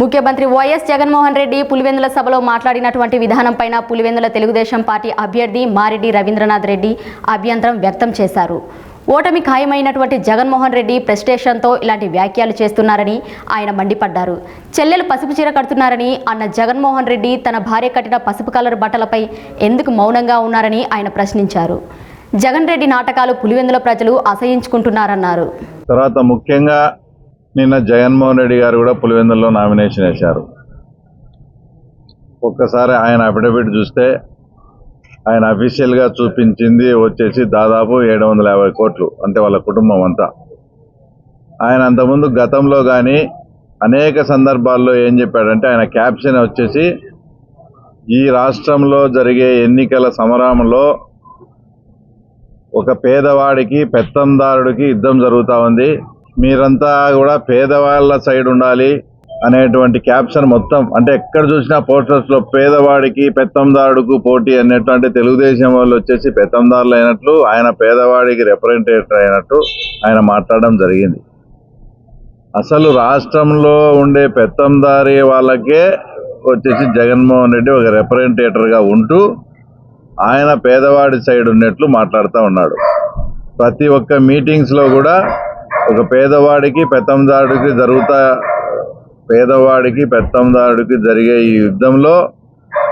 ముఖ్యమంత్రి వైఎస్ జగన్మోహన్ రెడ్డి పులివెందుల సభలో మాట్లాడినటువంటి విధానంపైన పులివెందుల తెలుగుదేశం పార్టీ అభ్యర్థి మారెడ్డి రవీంద్రనాథ్ రెడ్డి అభ్యంతరం వ్యక్తం చేశారు. ఓటమి ఖాయమైనటువంటి జగన్మోహన్ రెడ్డి ప్రెస్టేషన్తో ఇలాంటి వ్యాఖ్యలు చేస్తున్నారని ఆయన మండిపడ్డారు. చెల్లెలు పసుపు చీర కడుతున్నారని అన్న జగన్మోహన్ రెడ్డి తన భార్య కట్టిన పసుపు కలర్ బట్టలపై ఎందుకు మౌనంగా ఉన్నారని ఆయన ప్రశ్నించారు. జగన్ రెడ్డి నాటకాలు పులివెందుల ప్రజలు అసహించుకుంటున్నారన్నారు. తర్వాత ముఖ్యంగా నిన్న జగన్మోహన్ రెడ్డి గారు కూడా పులివెందుల్లో నామినేషన్ వేశారు. ఒక్కసారి ఆయన అఫిడవిట్ చూస్తే ఆయన అఫీషియల్గా చూపించింది వచ్చేసి దాదాపు ఏడు వందల యాభై కోట్లు అంటే వాళ్ళ కుటుంబం అంతా. ఆయన అంతకుముందు గతంలో కానీ అనేక సందర్భాల్లో ఏం చెప్పాడంటే ఆయన క్యాప్షన్ వచ్చేసి ఈ రాష్ట్రంలో జరిగే ఎన్నికల సమరంలో ఒక పేదవాడికి పెత్తందారుడికి యుద్ధం జరుగుతూ ఉంది. మీరంతా కూడా పేదవాళ్ళ సైడ్ ఉండాలి అనేటువంటి క్యాప్షన్ మొత్తం. అంటే ఎక్కడ చూసినా పోస్టర్స్లో పేదవాడికి పెత్తందారుడుకు పోటీ అనేటువంటి తెలుగుదేశం వాళ్ళు వచ్చేసి పెత్తందారులు అయినట్లు ఆయన పేదవాడికి రిప్రజెంటేటర్ అయినట్టు ఆయన మాట్లాడడం జరిగింది. అసలు రాష్ట్రంలో ఉండే పెత్తందారి వాళ్ళకే వచ్చేసి జగన్మోహన్ రెడ్డి ఒక రిప్రజెంటేటర్గా ఉంటూ ఆయన పేదవాడి సైడ్ ఉన్నట్లు మాట్లాడుతూ ఉన్నాడు. ప్రతి ఒక్క మీటింగ్స్లో కూడా ఒక పేదవాడికి పెత్తందారుడికి జరుగుతా పేదవాడికి పెత్తందారుడికి జరిగే ఈ యుద్ధంలో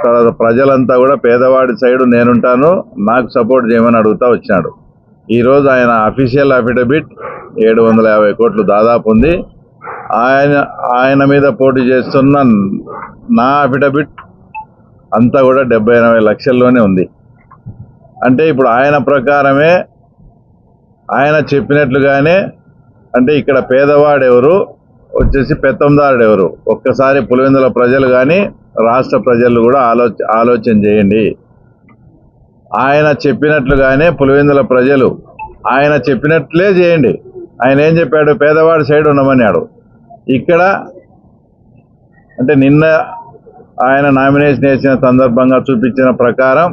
తర్వాత ప్రజలంతా కూడా పేదవాడి సైడు నేనుంటాను నాకు సపోర్ట్ చేయమని అడుగుతా వచ్చినాడు. ఈరోజు ఆయన అఫీషియల్ అఫిడవిట్ ఏడు వందల యాభై కోట్లు దాదాపు ఉంది. ఆయన ఆయన మీద పోటీ చేస్తున్న నా అఫిడవిట్ అంతా కూడా డెబ్బై ఎనభై లక్షల్లోనే ఉంది. అంటే ఇప్పుడు ఆయన ప్రకారమే ఆయన చెప్పినట్లుగానే అంటే ఇక్కడ పేదవాడు ఎవరు వచ్చేసి పెత్తందారుడు ఎవరు ఒక్కసారి పులివెందుల ప్రజలు కానీ రాష్ట్ర ప్రజలు కూడా ఆలోచ ఆలోచన చేయండి. ఆయన చెప్పినట్లుగానే పులివెందుల ప్రజలు ఆయన చెప్పినట్లే చేయండి. ఆయన ఏం చెప్పాడు? పేదవాడి సైడ్ ఉండమన్నాడు. ఇక్కడ అంటే నిన్న ఆయన నామినేషన్ వేసిన సందర్భంగా చూపించిన ప్రకారం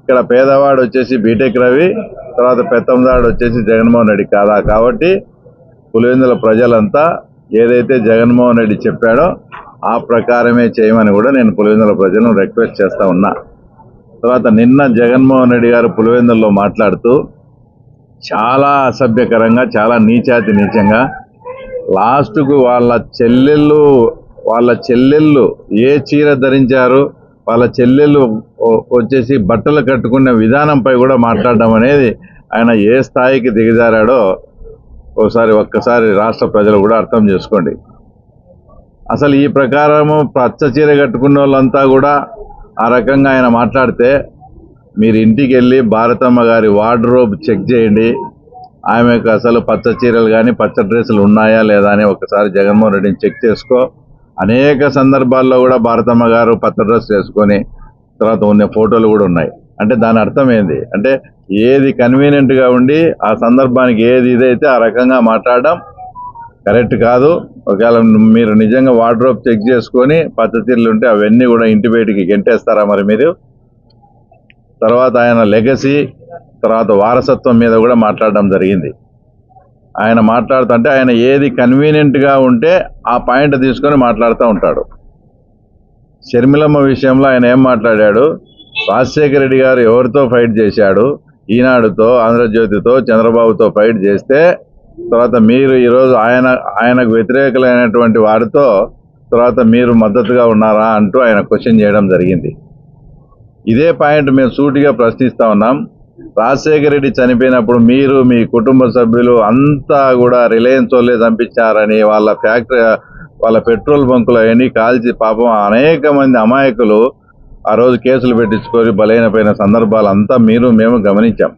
ఇక్కడ పేదవాడు వచ్చేసి బీటెక్ రవి తర్వాత పెత్తందాడు వచ్చేసి జగన్మోహన్ రెడ్డి కాదా? కాబట్టి పులివెందుల ప్రజలంతా ఏదైతే జగన్మోహన్ రెడ్డి చెప్పాడో ఆ ప్రకారమే చేయమని కూడా నేను పులివెందుల ప్రజలను రిక్వెస్ట్ చేస్తూ ఉన్నా. తర్వాత నిన్న జగన్మోహన్ రెడ్డి గారు పులివెందుల్లో మాట్లాడుతూ చాలా అసభ్యకరంగా చాలా నీచాతి నీచంగా లాస్ట్కు వాళ్ళ చెల్లెళ్ళు వాళ్ళ చెల్లెళ్ళు ఏ చీర ధరించారు వాళ్ళ చెల్లెళ్ళు వచ్చేసి బట్టలు కట్టుకునే విధానంపై కూడా మాట్లాడడం అనేది ఆయన ఏ స్థాయికి దిగజారాడో ఒకసారి ఒక్కసారి రాష్ట్ర ప్రజలు కూడా అర్థం చేసుకోండి. అసలు ఈ ప్రకారము పచ్చ చీర కట్టుకున్న వాళ్ళంతా కూడా ఆ రకంగా ఆయన మాట్లాడితే మీరు ఇంటికి వెళ్ళి భారతమ్మ గారి వార్డ్రోబ్ చెక్ చేయండి. ఆమెకు అసలు పచ్చ చీరలు కానీ పచ్చ డ్రెస్సులు ఉన్నాయా లేదా అని ఒకసారి జగన్మోహన్ రెడ్డిని చెక్ చేసుకో. అనేక సందర్భాల్లో కూడా భారతమ్మ గారు పచ్చ డ్రెస్ వేసుకొని తర్వాత ఉన్న ఫోటోలు కూడా ఉన్నాయి. అంటే దాని అర్థం ఏంది అంటే ఏది కన్వీనియంట్గా ఉండి ఆ సందర్భానికి ఏది ఇదైతే ఆ రకంగా మాట్లాడడం కరెక్ట్ కాదు. ఒకవేళ మీరు నిజంగా వార్డ్రోబ్ చెక్ చేసుకొని పచ్చ ఉంటే అవన్నీ కూడా ఇంటి బయటికి గెంటేస్తారా మరి మీరు? తర్వాత ఆయన లెగసీ తర్వాత వారసత్వం మీద కూడా మాట్లాడడం జరిగింది. ఆయన మాట్లాడుతుంటే ఆయన ఏది కన్వీనియంట్గా ఉంటే ఆ పాయింట్ తీసుకొని మాట్లాడుతూ ఉంటాడు. షర్మిలమ్మ విషయంలో ఆయన ఏం మాట్లాడాడు? రాజశేఖర రెడ్డి గారు ఎవరితో ఫైట్ చేశాడు? ఈనాడుతో ఆంధ్రజ్యోతితో చంద్రబాబుతో ఫైట్ చేస్తే తర్వాత మీరు ఈరోజు ఆయన ఆయనకు వ్యతిరేకులైనటువంటి వారితో తర్వాత మీరు మద్దతుగా ఉన్నారా అంటూ ఆయన క్వశ్చన్ చేయడం జరిగింది. ఇదే పాయింట్ మేము సూటిగా ప్రశ్నిస్తా ఉన్నాం. రాజశేఖర రెడ్డి చనిపోయినప్పుడు మీరు మీ కుటుంబ సభ్యులు అంతా కూడా రిలయన్స్ వాళ్ళే చంపించారని వాళ్ళ ఫ్యాక్టరీ వాళ్ళ పెట్రోల్ బంకులు అవన్నీ కాల్చి పాపం అనేక మంది అమాయకులు ఆ రోజు కేసులు పెట్టించుకొని బలైనపోయిన సందర్భాలు అంతా మీరు మేము గమనించాం.